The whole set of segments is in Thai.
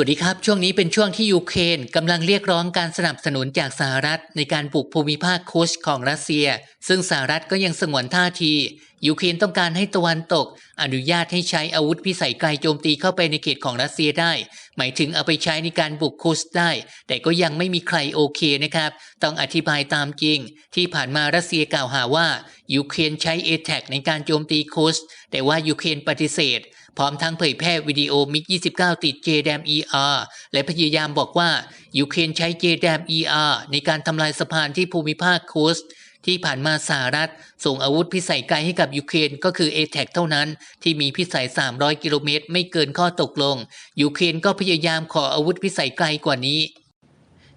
วัสดีครับ ช่วงนี้เป็นช่วงที่ยูเครนกำลังเรียกร้องการสนับสนุนจากสหรัฐ ในการบุกภูมิภาคคุชของรัสเซีย ซึ่งสหรัฐก็ยังสงวนท่าที ยูเครนต้องการให้ตะวันตก อนุญาตให้ใช้อาวุธพิสัยไกลโจมตีเข้าไปในเขตของรัสเซียได้ หมายถึงเอาไปใช้ในการบุกคุชได้ แต่ก็ยังไม่มีใครโอเคนะครับ ต้องอธิบายตามจริง ที่ผ่านมารัสเซียกล่าวหาว่ายูเครนใช้เอแทในการโจมตีคุชแต่ว่ายูเครนปฏิเสธ พร้อมทั้งเผยแพร่วิดีโอมิก 29 ติด JDAM ER และพยายามบอกว่ายูเครนใช้ JDAM ER ในการทำลายสะพานที่ภูมิภาคคุสที่ผ่านมาสหรัฐ ส่งอาวุธพิสัยไกลให้กับยูเครนก็คือ a t a c เท่านั้น ที่มีพิสัย 300 กิโลเมตร ไม่เกินข้อตกลง ยูเครนก็พยายามขออาวุธพิสัยไกลกว่านี้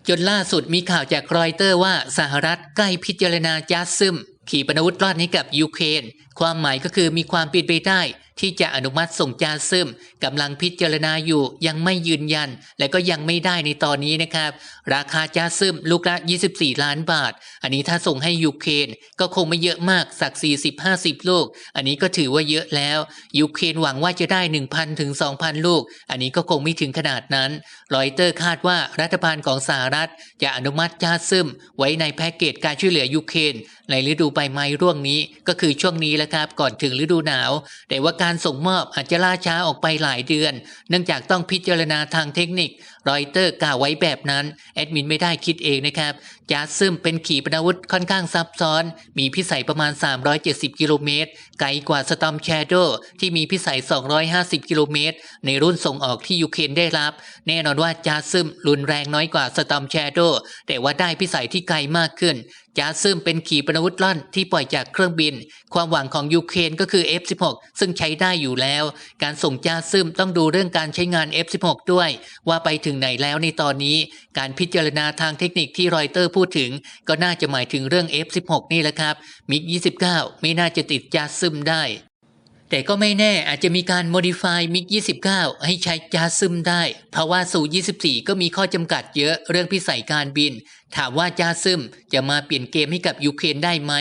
จนล่าสุดมีข่าวจากรอยเตอร์ว่าสหรัฐใกล้พิจารณาจัสซึม ขีปนาวุธรอดให้กับยูเครน ความหมายก็คือมีความเป็นไปได้ ที่จะอนุมัติส่งจาซึมกำลังพิจารณาอยู่ยังไม่ยืนยัน และก็ยังไม่ได้ในตอนนี้นะครับ ราคาจาซึมลูกละ 24 ล้านบาท อันนี้ถ้าส่งให้ยูเครนก็คงไม่เยอะมากสัก 40-50 ลูก อันนี้ก็ถือว่าเยอะแล้วยูเครนหวังว่าจะได้ 1,000ถึง2,000 ลูก อันนี้ก็คงไม่ถึงขนาดนั้นรอยเตอร์คาดว่ารัฐบาลของสหรัฐ จะอนุมัติจาซึมไว้ในแพ็กเกจการช่วยเหลือยูเครนในฤดูใบไม้ร่วงนี้ก็คือช่วงนี้แหละครับก่อนถึงฤดูหนาว แต่ว่าการการส่งมอบอาจจะล่าช้าออกไปหลายเดือน เนื่องจากต้องพิจารณาทางเทคนิค รอยเตอร์กล่าวไว้แบบนั้น แอดมินไม่ได้คิดเองนะครับจาซึมเป็นขีปนาวุธค่อนข้างซับซ้อน มีพิสัยประมาณ 370 กิโลเมตร ไกลกว่าสตอมแชโดที่มีพิสัย 250 กิโลเมตร ในรุ่นส่งออกที่ยูเครนได้รับ แน่นอนว่าจาซึมรุนแรงน้อยกว่าสตอมแชโดแต่ว่าได้พิสัยที่ไกลมากขึ้นจาซึมเป็นขีปนาวุธล่อนที่ปล่อยจากเครื่องบิน ความหวังของยูเครนก็คือ F16 ซึ่งใช้ได้อยู่แล้ว การส่งจาซึมต้องดูเรื่องการใช้งาน F16 ด้วย ว่าไปถึงไหนแล้วในตอนนี้ การพิจารณาทางเทคนิคที่รอยเตอร์พูดถึง ก็น่าจะหมายถึงเรื่อง F16 นี่แหละครับมิก29 ไม่น่าจะติดจาซึมได้ แต่ก็ไม่แน่อาจจะมีการ modify มิก29 ให้ใช้จาซึมได้ เพราะว่าสู่ 24 ก็มีข้อจำกัดเยอะเรื่องพิสัยการบิน ถามว่าจาซึมจะมาเปลี่ยนเกมให้กับยูเครนได้ไหม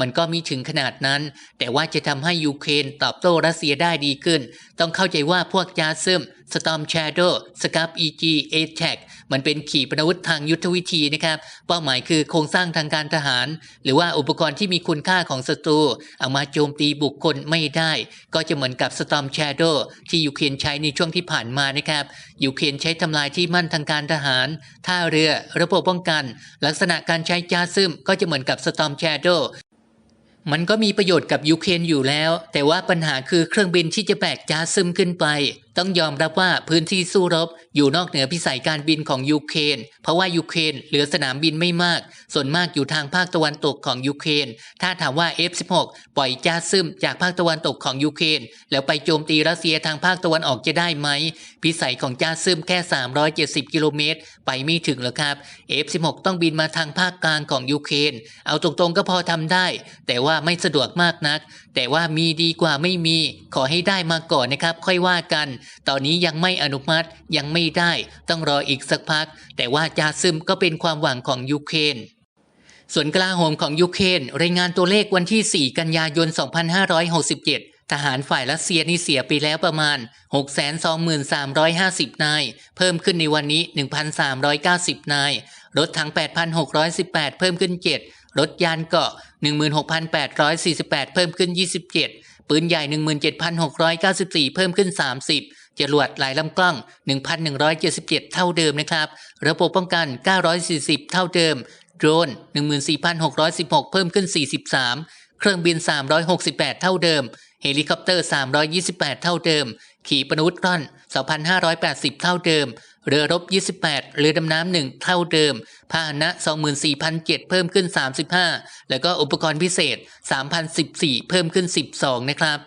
มันก็มีถึงขนาดนั้น แต่ว่าจะทำให้ยูเครนตอบโต้รัสเซียได้ดีขึ้น ต้องเข้าใจว่าพวกจาซึม Storm Shadow Scab EG a t a c มันเป็นขีปนาวุธทางยุทธวิธีนะครับ เป้าหมายคือโครงสร้างทางการทหาร หรือว่าอุปกรณ์ที่มีคุณค่าของศัตรูเอามาโจมตีบุคคลไม่ได้ ก็จะเหมือนกับ Storm Shadow ที่ยูเครนใช้ในช่วงที่ผ่านมานะครับยูเครนใช้ทำลายที่มั่นทางการทหาร ท่าเรือ ระบบป้องกัน ลักษณะการใช้จาซึมก็จะเหมือนกับ Storm Shadow มันก็มีประโยชน์กับยูเครนอยู่แล้ว แต่ว่าปัญหาคือเครื่องบินที่จะแบกจาซึมขึ้นไป ต้องยอมรับว่าพื้นที่สู้รบอยู่นอกเหนือพิสัยการบินของยูเครนเพราะว่ายูเครนเหลือสนามบินไม่มาก ส่วนมากอยู่ทางภาคตะวันตกของยูเครนถ้าถามว่า F16 ปล่อยจาซึมจากภาคตะวันตกของยูเครนแล้วไปโจมตีรัสเซียทางภาคตะวันออกจะได้ไหม พิสัยของจาซึมแค่ 370 กิโลเมตร ไปไม่ถึงหรอกครับ F16 ต้องบินมาทางภาคกลางของยูเครนเอาตรงๆก็พอทำได้ แต่ว่าไม่สะดวกมากนัก แต่ว่ามีดีกว่าไม่มี ขอให้ได้มาก่อนนะครับ ค่อยว่ากันตอนนี้ยังไม่อนุมัติยังไม่ได้ต้องรออีกสักพัก แต่ว่าจาซึมก็เป็นความหวังของยูเครนส่วนกลาโหมของยูเครนรายงานตัวเลขวันที่ 4 กันยายน 2567ทหารฝ่ายรัสเซียนี่เสียไปแล้วประมาณ 623,350 นาย เพิ่มขึ้นในวันนี้ 1,390 นาย รถถัง 8,618 เพิ่มขึ้น 7 รถยานเกาะ 16,848 เพิ่มขึ้น 27 ปืนใหญ่ 17,694 เพิ่มขึ้น 30 จรวดหลายลำกล้อง 1,177 เท่าเดิมนะครับ ระบบป้องกัน 940 เท่าเดิม โดรน 14,616 เพิ่มขึ้น 43 เครื่องบิน 368 เท่าเดิม เฮลิคอปเตอร์ 328 เท่าเดิม ขีปนาวุธร่อน 2,580 เท่าเดิม เรือรบ 28 เรือดำน้ำหนึ่งเท่าเดิม พาหนะ 24,007 เพิ่มขึ้น 35 แล้วก็อุปกรณ์พิเศษ 3,014 เพิ่มขึ้น 12 นะครับ